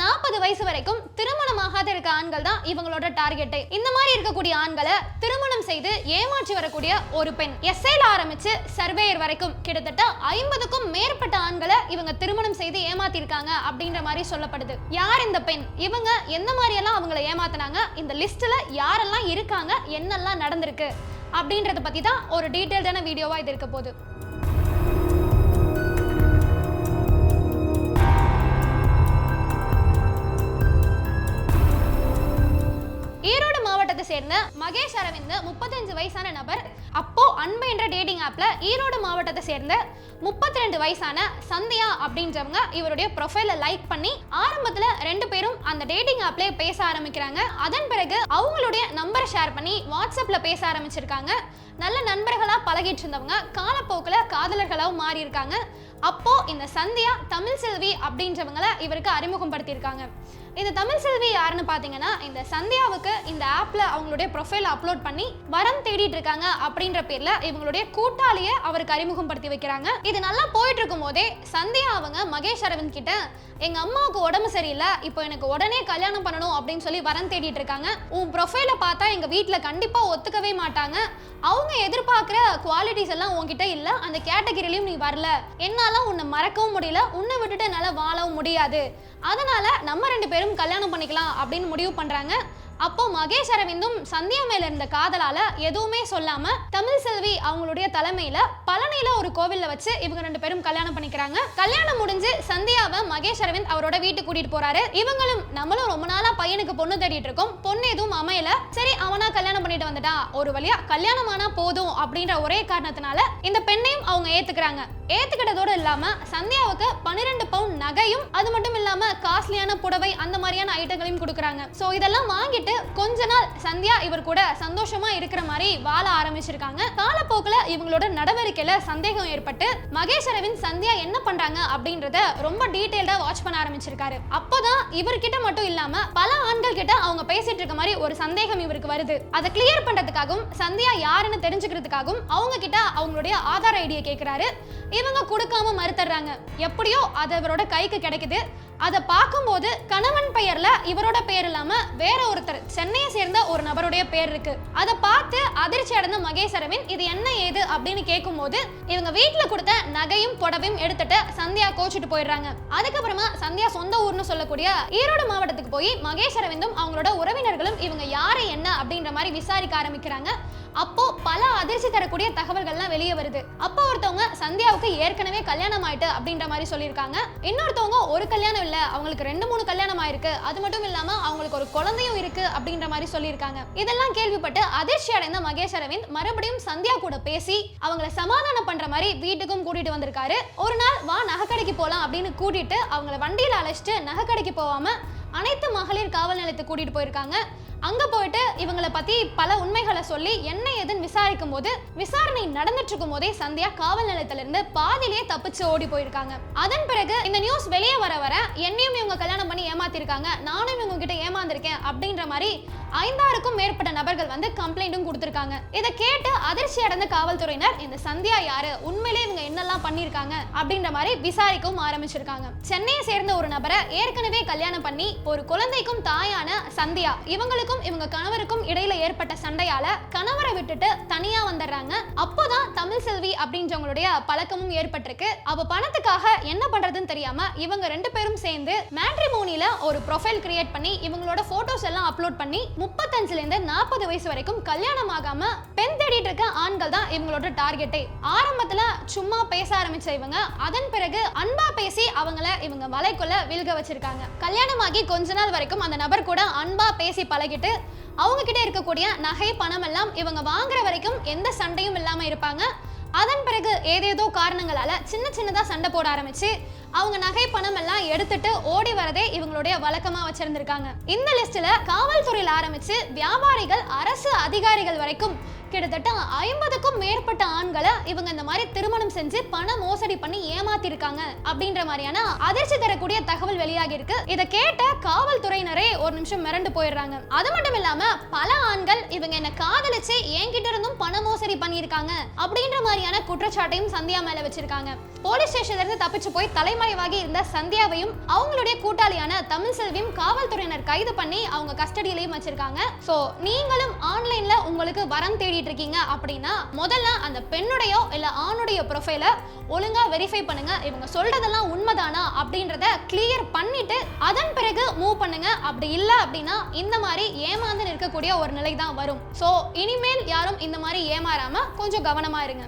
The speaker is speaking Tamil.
நாற்பது வயசு வரைக்கும் திருமணம் ஆகாத இருக்க ஆண்கள் தான் இவங்களோட டார்கெட்டே. இந்த மாதிரி இருக்கக்கூடிய ஆண்களை திருமணம் செய்து ஏமாற்றி வரக்கூடிய ஒரு பெண். எஸ்ஐல ஆரம்பிச்சு சர்வேயர் வரைக்கும் கிட்டத்தட்ட ஐம்பதுக்கும் மேற்பட்ட ஆண்களை இவங்க திருமணம் செய்து ஏமாத்திருக்காங்க அப்படின்ற மாதிரி சொல்லப்படுது. யார் இந்த பெண்? இவங்க எந்த மாதிரி எல்லாம் அவங்கள ஏமாத்தினாங்க? இந்த லிஸ்ட்ல யாரெல்லாம் இருக்காங்க? என்னெல்லாம் நடந்திருக்கு? அப்படின்றத பத்தி தான் ஒரு டீட்டெயில்டான வீடியோவா இது இருக்க போகுது. சேர்ந்த மகேஷ் அரவிந்த் முப்பத்தஞ்சு வயசான நபர். அப்போ அன்பு என்ற டேட்டிங் ஆப்ல ஈரோடு மாவட்டத்தை சேர்ந்த முப்பத்தி ரெண்டு வயசான சந்தியா அப்படின்றவங்க இவருடைய ப்ரொஃபைல லைக் பண்ணி ஆரம்பத்துல ரெண்டு பேரும் அந்த டேட்டிங் ஆப்லேயே பேச ஆரம்பிக்கிறாங்க. அதன் பிறகு அவங்களுடைய நம்பரை ஷேர் பண்ணி வாட்ஸ்அப்ல பேச ஆரம்பிச்சிருக்காங்க. நல்ல நண்பர்களா பழகிட்டு இருந்தவங்க காலப்போக்கில் காதலர்களாகவும் மாறி இருக்காங்க அப்போ இந்த சந்தியா தமிழ் செல்வி அப்படின்றவங்களை இவருக்கு அறிமுகப்படுத்தியிருக்காங்க. இந்த தமிழ் செல்வி யாருன்னு பார்த்தீங்கன்னா இந்த சந்தியாவுக்கு இந்த ஆப்ல அவங்களுடைய ப்ரொஃபைல் அப்லோட் பண்ணி வரம் தேடிட்டு இருக்காங்க அப்படின்ற பேர்ல இவங்களுடைய கூட்டாளியை அவருக்கு அறிமுகப்படுத்தி வைக்கிறாங்க. இது நல்லா போயிட்டு இருக்கும் போதே சந்தியா அவங்க மகேஷ் அரவிந்த் கிட்ட எங்க அம்மாவுக்கு உடம்பு சரியில்லை இப்போ எனக்கு உடனே கல்யாணம் பண்ணணும் அப்படின்னு சொல்லி வரம் தேடிட்டு இருக்காங்க. உன் ப்ரொஃபைலை பார்த்தா எங்க வீட்டில் கண்டிப்பா ஒத்துக்கவே மாட்டாங்க. அவங்க எதிர்பார்க்குற குவாலிட்டிஸ் எல்லாம் உன்கிட்ட இல்லை அந்த கேட்டகரியிலையும் நீ வரல. என்னால உன்னை மறக்கவும் முடியல உன்னை விட்டுட்டு என்னால் வாழவும் முடியாது. அதனால நம்ம ரெண்டு பேரும் கல்யாணம் பண்ணிக்கலாம் அப்படின்னு முடிவு பண்றாங்க. அப்போ மகேஷ் அரவிந்தும் சந்தியா மேல இருந்த காதலால எதுவுமே சொல்லாம தமிழ் செல்வி அவங்களுடைய தலைமையில பழனியில ஒரு கோவில்ல வச்சு இவங்க ரெண்டு பேரும் கல்யாணம் பண்ணிக்கிறாங்க. கல்யாணம் முடிஞ்சு சந்தியாவை மகேஷ் அரவிந்த் அவரோட வீட்டுக்கு கூட்டிட்டு போறாரு. இவங்களும் நம்மளும் ரொம்ப நாளா பையனுக்கு பொண்ணு தேடிட்டு இருக்கோம். பொண்ணு எதுவும் அமையல. சரி அவனா கல்யாணம் பண்ணிட்டு வந்துட்டா ஒரு வழியா கல்யாணம் ஆனா போதும் அப்படின்ற ஒரே காரணத்தினால இந்த பெண்ணையும் அவங்க ஏத்துக்கிறாங்க. ஏத்துக்கிட்டதோடு இல்லாம சந்தியாவுக்கு பன்னிரெண்டு பவுன் நகையும் அது மட்டும் இல்லாம காஸ்ட்லியான புடவை அந்த மாதிரியான ஐட்டங்களையும் கொடுக்குறாங்க. சோ இதெல்லாம் வாங்கிட்டு கொஞ்ச நாள் சந்தியா இவர் கூட சந்தோஷமா இருக்கிற மாதிரி வாழ ஆரம்பிச்சிருக்காங்க. காலப்போக்கில் இவங்களோட நடவடிக்கையில சந்தேகம் ஏற்பட்டு மகேஷ் அரவிந்த் சந்தியா என்ன பண்றாங்க அப்படின்றத ரொம்ப டீட்டெயில்டா வாட்ச் பண்ண ஆரம்பிச்சிருக்காரு. அப்போதான் இவர்கிட்ட மட்டும் இல்லாம பல ஆண்கள் கிட்ட அவங்க பேசிட்டு இருக்க மாதிரி ஒரு சந்தேகம் இவருக்கு வருது. அதை கிளியர் பண்றதுக்காகவும் சந்தியா யாருன்னு தெரிஞ்சுக்கிறதுக்காகவும் அவங்க கிட்ட அவங்களுடைய ஆதார் ஐடியை கேட்கிறாரு இவங்க கொடுக்காம மறுத்துறாங்க எப்படியோ அது அவரோட கைக்கு கிடைக்குது. அதை பார்க்கும்போது கணவன் பெயர்ல இவரோட பேர் இல்லாம வேற ஒருத்தர் சென்னையை சேர்ந்த ஒரு நபருடைய பேர் இருக்கு. அதை பார்த்து அதிர்ச்சி அடைந்த மகேஷ் அரவிந்த் இது என்ன ஏது அப்படின்னு கேட்கும்போது இவங்க வீட்டுல கொடுத்த நகையும் புடவையும் எடுத்துட்டு சந்தியா கோச்சிட்டு போயிடுறாங்க. அதுக்கப்புறமா சந்தியா சொந்த ஊர்னு சொல்லக்கூடிய ஈரோடு மாவட்டத்துக்கு போய் மகேஷ் அரவிந்தும் அவங்களோட உறவினர்களும் இவங்க யாரு என்ன அப்படின்ற மாதிரி விசாரிக்க ஆரம்பிக்கிறாங்க. அப்போ பல அதிர்ச்சி தரக்கூடிய தகவல்கள்லாம் வெளியே வருது. அப்போ ஒருத்தவங்க சந்தியாவுக்கு ஏற்கனவே கல்யாணம் ஆயிட்டு அப்படின்ற மாதிரி சொல்லியிருக்காங்க. இன்னொருத்தவங்க ஒரு கல்யாணம் இல்ல அவங்களுக்கு ரெண்டு மூணு கல்யாணம் ஆயிருக்கு. அது மட்டும் இல்லாம அவங்களுக்கு ஒரு குழந்தையும் இருக்கு அப்படின்ற மாதிரி சொல்லியிருக்காங்க. இதெல்லாம் கேள்விப்பட்டு அதிர்ச்சி அடைந்த மகேஷ் அரவிந்த் மறுபடியும் சந்தியா கூட பேசி அவங்கள சமாதானம் பண்ற மாதிரி வீட்டுக்கும் கூட்டிட்டு வந்திருக்காரு. ஒரு நாள் வா நகைக்கடைக்கு போலாம் அப்படின்னு கூட்டிட்டு அவங்கள வண்டியில அழைச்சிட்டு நகைக்கடைக்கு போகாம அனைத்து மகளிர் காவல் நிலையத்துக்கு கூட்டிட்டு போயிருக்காங்க. அங்க போயிட்டு இவங்களை பத்தி பல உண்மைகளை சொல்லி என்ன ஏதுன்னு விசாரிக்கும் போது விசாரணை நடந்துட்டு இருக்கும் போதே சந்தியா காவல் நிலையத்துல இருந்து பாதியிலேயே தப்பிச்சு ஓடி போயிருக்காங்க. அதன் பிறகு இந்த நியூஸ் வெளியே வர வர என்னையும் இவங்க கல்யாணம் பண்ணி ஏமாத்திருக்காங்க. நானும் இவங்க கிட்ட ஏமாந்திருக்கேன் அப்படின்ற மாதிரி ஐந்தாறுக்கும் மேற்பட்ட நபர்கள் வந்து கம்ப்ளைண்ட்டும் கொடுத்திருக்காங்க. இதை கேட்டு அதிர்ச்சி அடைந்த காவல்துறையினர் இந்த சந்தியா யாரு? உண்மையிலே இவங்க என்னெல்லாம் பண்ணியிருக்காங்க? அப்படின்ற மாதிரி விசாரிக்கவும் ஆரம்பிச்சிருக்காங்க. சென்னையை சேர்ந்த ஒரு நபரை ஏற்கனவே கல்யாணம் பண்ணி ஒரு குழந்தைக்கும் தாயான சந்தியா. இவங்களுக்கும் இவங்க கணவருக்கும் இடையில ஏற்பட்ட சண்டையால கணவரை விட்டுட்டு தனியா வந்துடுறாங்க. அப்போதான் தமிழ் செல்வி அப்படின்றவங்களுடைய பழக்கமும் ஏற்பட்டிருக்கு. அவ பணத்துக்காக என்ன பண்றதுன்னு தெரியாம இவங்க ரெண்டு பேரும் சேர்ந்து மேட்ரிமோனியில ஒரு ப்ரொஃபைல் கிரியேட் பண்ணி இவங்களோட போட்டோஸ் எல்லாம் அப்லோட் பண்ணி முப்பத்தஞ்சுல இருந்து நாற்பது வயசு வரைக்கும் கல்யாணம் ஆகாம பெண் தேடிட்டு இருக்க ஆண்கள் தான் இவங்களோட டார்கெட்டே ஆரம்பத்துல சும்மா பேச ஆரம்பிச்ச இவங்க அதன் பிறகு அன்பா பேசி அவங்கள இவங்க வலைக்குள்ள வில்க வச்சிருக்காங்க. கல்யாணமாகி கொஞ்ச நாள் வரைக்கும் அந்த நபர் கூட அன்பா பேசி பழகிட்டு அவங்க கிட்ட இருக்கக்கூடிய நகை பணம் எல்லாம் இவங்க வாங்குற வரைக்கும் எந்த சண்டையும் இல்லாம இருப்பாங்க. அதன் பிறகு ஏதேதோ காரணங்களால சின்ன சின்னதா சண்டை போட ஆரம்பிச்சு அவங்க நகை பணம் எல்லாம் எடுத்துட்டு ஓடி வரதே இவங்களுடைய வழக்கமா வச்சிருந்திருக்காங்க. இந்த லிஸ்ட்ல காவல்துறையில ஆரம்பிச்சு வியாபாரிகள் அரசு அதிகாரிகள் வரைக்கும் கிட்டத்தட்ட ஐம்பதுக்கும் மேற்பட்ட ஆண்களை இவங்க இந்த மாதிரி திருமணம் செஞ்சு பண மோசடி பண்ணி ஏமாத்திருக்காங்க அப்படின்ற மாதிரியான அதிர்ச்சி தரக்கூடிய தகவல் வெளியாகி இருக்கு. இதை கேட்ட காவல்துறையினரே ஒரு நிமிஷம் மிரண்டு போயிடுறாங்க. அது மட்டும் இல்லாம பல ஆண்கள் இவங்க என்ன காதலிச்சு என்கிட்ட இருந்தும் பண மோசடி பண்ணியிருக்காங்க அப்படின்ற மாதிரியான குற்றச்சாட்டையும் சந்தியா மேல வச்சிருக்காங்க. போலீஸ் ஸ்டேஷன்ல இருந்து தப்பிச்சு போய் தலைமறைவாகி இருந்த சந்தியாவையும் அவங்களுடைய கூட்டாளியான தமிழ் செல்வியும் காவல்துறையினர் கைது பண்ணி அவங்க கஸ்டடியிலையும் வச்சிருக்காங்க. சோ நீங்களும் ஆன்லைன்ல உங்களுக்கு வரம் தேடி பண்ணிட்டு இருக்கீங்க அப்படின்னா முதல்ல அந்த பெண்ணுடையோ இல்ல ஆணுடைய ப்ரொஃபைல ஒழுங்கா வெரிஃபை பண்ணுங்க. இவங்க சொல்றதெல்லாம் உண்மைதானா அப்படின்றத கிளியர் பண்ணிட்டு அதன் பிறகு மூவ் பண்ணுங்க. அப்படி இல்ல அப்படின்னா இந்த மாதிரி ஏமாந்து நிற்கக்கூடிய ஒரு நிலை தான் வரும். சோ இனிமேல் யாரும் இந்த மாதிரி ஏமாறாம கொஞ்சம் கவனமா இருங்க.